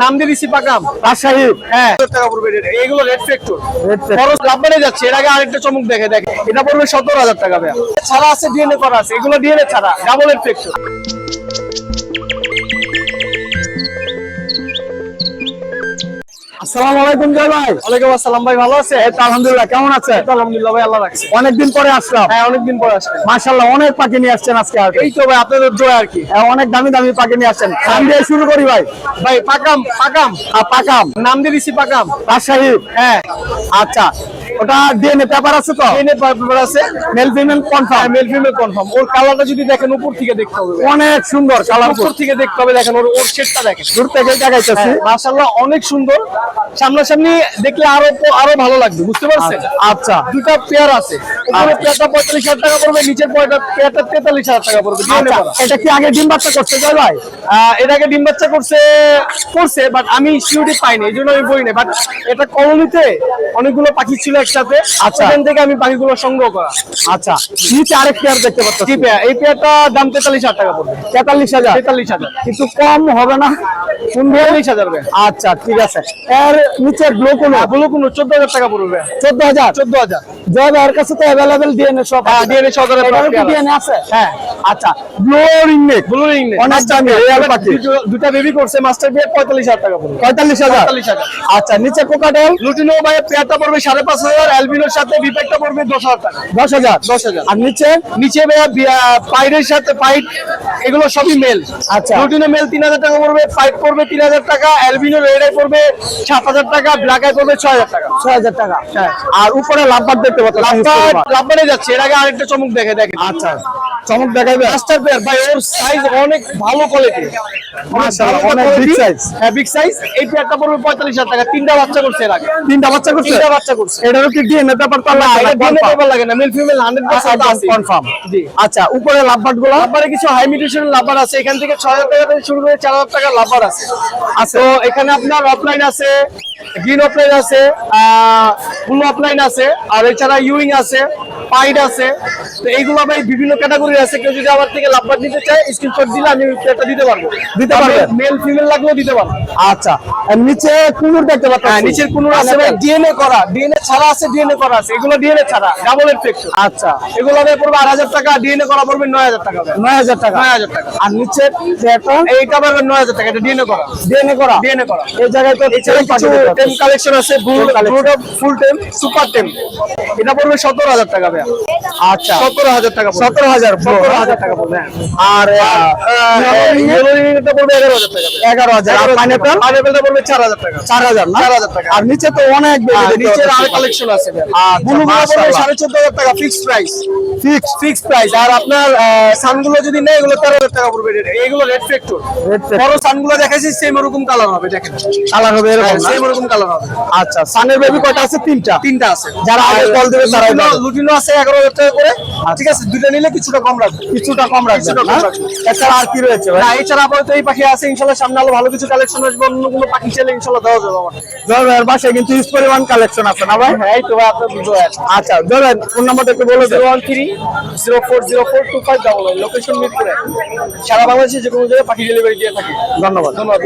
নাম দিয়ে দিছি পাকাম রাজশাহী হ্যাঁ। টাকা পড়বে এটা। এইগুলো রেড ফ্যাক্টর। খরচ লাভবানে যাচ্ছে। এর আগে আরেকটা চমক দেখে দেখে। এটা পড়বে সত্তর হাজার টাকা ভাইয়া। ছাড়া আছে ডিএনএ করা আছে। এগুলো ডিএনএ ছাড়া ডাবল রেড ফ্যাক্টর আসসালামু আলাইকুম জয় ভাই। ওয়ালাইকুম আসসালাম ভাই ভালো আছে এই তো আলহামদুলিল্লাহ কেমন আছে আলহামদুলিল্লাহ ভাই আল্লাহ রাখছে। অনেকদিন পরে আসলাম। হ্যাঁ অনেকদিন পরে আসছে মাশাআল্লাহ অনেক পাখি নিয়ে আসছেন আজকে। এই তো ভাই আপনাদের জয় আর কি। হ্যাঁ, অনেক দামি দামি পাখি নিয়ে আসছেন। নাম দিয়ে শুরু করি ভাই। ভাই পাকাম পাকাম। আর পাকাম। নাম দিয়ে দিছি পাকাম। রাজশাহী। হ্যাঁ। আচ্ছা। ওটা ডিএনএ পেপার আছে তো? ডিএনএ পেপার আছে। Male female confirm male female confirm ওর কালারটা যদি দেখেন উপর থেকে দেখতে হবে। অনেক সুন্দর কালার উপর থেকে দেখতে হবে দেখেন ওর ওর শেডটা দেখেন। দূর থেকে দেখাইতেছি। মাশাআল্লাহ অনেক সুন্দর। সামনাসামনি দেখলে আরও আরও ভালো লাগবে বুঝতে পারছেন? আচ্ছা দুটা পেয়ার আছে। উপরে পেয়ারটা পঁয়তাল্লিশ হাজার টাকা পড়বে নিচের পেয়ারটা পেয়ারটা তেতাল্লিশ হাজার টাকা পড়বে। আচ্ছা। এটা কি আগে ডিম বাচ্চা করছে জয় ভাই? আগে ডিম বাচ্চা করছে করছে বাট আমি সিউরিটি পাইনি এই জন্য আমি বই নাই বাট এটা কলোনিতে অনেকগুলো পাখি ছিল একসাথে আচ্ছা। সেখান থেকে আমি পাখিগুলো সংগ্রহ করা। আচ্ছা নিচে আরেক পেয়ার দেখতে পাচ্ছি। জি পেয়ার এই পেয়ারটা দাম তেতাল্লিশ হাজার টাকা পড়বে। তেতাল্লিশ হাজার। তেতাল্লিশ হাজার। কিন্তু কম হবে না। আচ্ছা ঠিক আছে। এর নিচে ব্লু কোনো? বলো কোনো চোদ্দ হাজার টাকা পড়বে। চোদ্দ হাজার? চোদ্দ হাজার। জয় ভাইয়ের কাছে তো অ্যাভেলেবেল ডিএনএ সব হ্যাঁ, DNA সহকারে এটারও কি পেয়ার আছে। ডিএনএ আছে? হ্যাঁ। আচ্ছা ব্লু রিংনেক ব্লু রিং নেই অনেক দামি রিয়াল পাখি দুটা বেবি করছে মাস্টার বিয়ার পঁয়তাল্লিশ টাকা পড়বে। পঁয়তাল্লিশ হাজার? পঁয়তাল্লিশ হাজার। আচ্ছা নিচে কোকাটেল লুটিনো ভাই পেয়ারটা পড়বে সাড়ে পাঁচ হাজার অ্যালবিনোর সাথে বিপেকটা পড়বে দশ হাজার টাকা। দশ হাজার? দশ হাজার। আর নিচে? নিচে ভাইয়া বি- পাইডের সাথে পাইড এগুলো সবই মেল আচ্ছা। লুটিনো মেল তিন হাজার টাকা পড়বে পাইড পড়বে তিন হাজার টাকা অ্যালবিনো রেড আই পড়বে সাত হাজার টাকা ব্ল্যাক আই পড়বে ছয় হাজার টাকা। ছয় হাজার টাকা। আর উপরে লাভবার দেখতে পাচ্ছি লাভবার লাভবারে যাচ্ছে এর আগে আরেকটা চমক দেখে দেখেন। আচ্ছা। চমক দেখাইবে? মাস্টার পেয়ার ভাই ওর সাইজ অনেক ভালো কোয়ালিটি মাশাআল্লাহ, অনেক big size। হ্যাঁ বিগ সাইজ এই পেয়ারটা পড়বে পঁয়তাল্লিশ হাজার টাকা। তিনটা বাচ্চা করছে এর আগে। তিনটা বাচ্চা করছে? তিনটা বাচ্চা করছে। এটারও কি ডিএনএ পেপার তো না, লাগে না। Male female hundred percent confirm জি। আচ্ছা উপরে লাভবারগুলো? লাভবারে কিছু হাই মিউটেশন লাভবার আছে। এখান থেকে ছয় হাজার টাকা থেকে শুরু করে চার হাজার টাকা লাভবার আছে। তো এখানে আপনার অফলাইন আছে গ্রিন অফলাইন আছে ফুল অফলাইন আছে আর এছাড়া ইউইং আছে পাইড আছে। তো এইগুলো ভাই বিভিন্ন ক্যাটাগরি আছে কেউ যদি আমার থেকে লাভবার নিতে চায় স্ক্রিনশট দিলে আমি একটা দিতে পারব। দিতে পারবেন? মেল ফিমেল লাগলেও দিতে পারব। আচ্ছা। আর নিচে কুনুর দেখতে পাচ্ছি। হ্যাঁ নিচের কোন আছে ভাই। ডিএনএ করা ডিএনএ ছাড়া আছে ডিএনএ করা আছে। এগুলো ডিএনএ ছাড়া ডাবল এফেক্ট আচ্ছা। এগুলো ভাই পড়বে আট হাজার টাকা ডিএনএ করা পড়বে নয় হাজার টাকা ভাই। নয় হাজার টাকা। নয় হাজার টাকা। আর নিচে এটা এইটা নয় হাজার টাকা এটা ডিএনএ করা। ডিএনএ করা? ডিএনএ করা। এই জায়গায় তো এছাড়া কিছু টেম কালেকশন আছে। ফুল টেম সুপার টেম এটা পড়বে সতেরো হাজার টাকা ভাইয়া। আচ্ছা। সতেরো হাজার টাকা পড়বে। সতেরো হাজার সতেরো হাজার টাকা পড়বে হ্যাঁ। আর এটা পড়বে এগারো হাজার টাকা। ভাইয়া। এগারো হাজার আর পাইনাপেল পাইনাপেলটা পড়বে চার হাজার টাকা। চার হাজার না? চার হাজার টাকা। আর নিচে তো অনেক baby আর দেখতে নিচের আর কালেকশন আছে আচ্ছা, পড়বে সাড়ে চোদ্দ হাজার টাকা fixed price fix fix price আর আপনার সানগুলো যদি নেয় এগুলো তেরো হাজার টাকা পড়বে। এগুলো রেড ফ্যাক্টর বড় সানগুলো দেখাইছি সেম ওরকম কালার হবে দেখেন। কালার হবে এরকম সেম ওরকম কালার হবে। আচ্ছা সানের বেবি কয়টা আছে? তিনটা। তিনটা আছে। যারা আগে call দেবে লুটিনো- আছে এগারো হাজার টাকা করে। ঠিক আছে দুইটা নিলে কিছুটা কম রাখবে। কিছুটা কম রাখবেন। এছাড়া আর কি রয়েছে এছাড়া আপাতত এই পাখি আছে ইনশাল্লাহ সামনে আলো ভালো কিছু কালেকশন আসবে অন্য কোনো পাখি চাইলে ইনশাল্লাহ দেওয়া যাবে আমার। জয় ভাইয়ের বাসায় কিন্তু ইউজ পরিমাণ কালেকশন আছে না ভাই? হ্যাঁ তো ভাই আপনার আচ্ছা জয় ভাই ফোন নাম্বারটা একটু বলে জিরো দেন one three zero four zero four two five double location meet করে সারা বাংলাদেশে যে কোনো জায়গায় পাখি ডেলিভারি দিয়ে থাকি। ধন্যবাদ। ধন্যবাদ।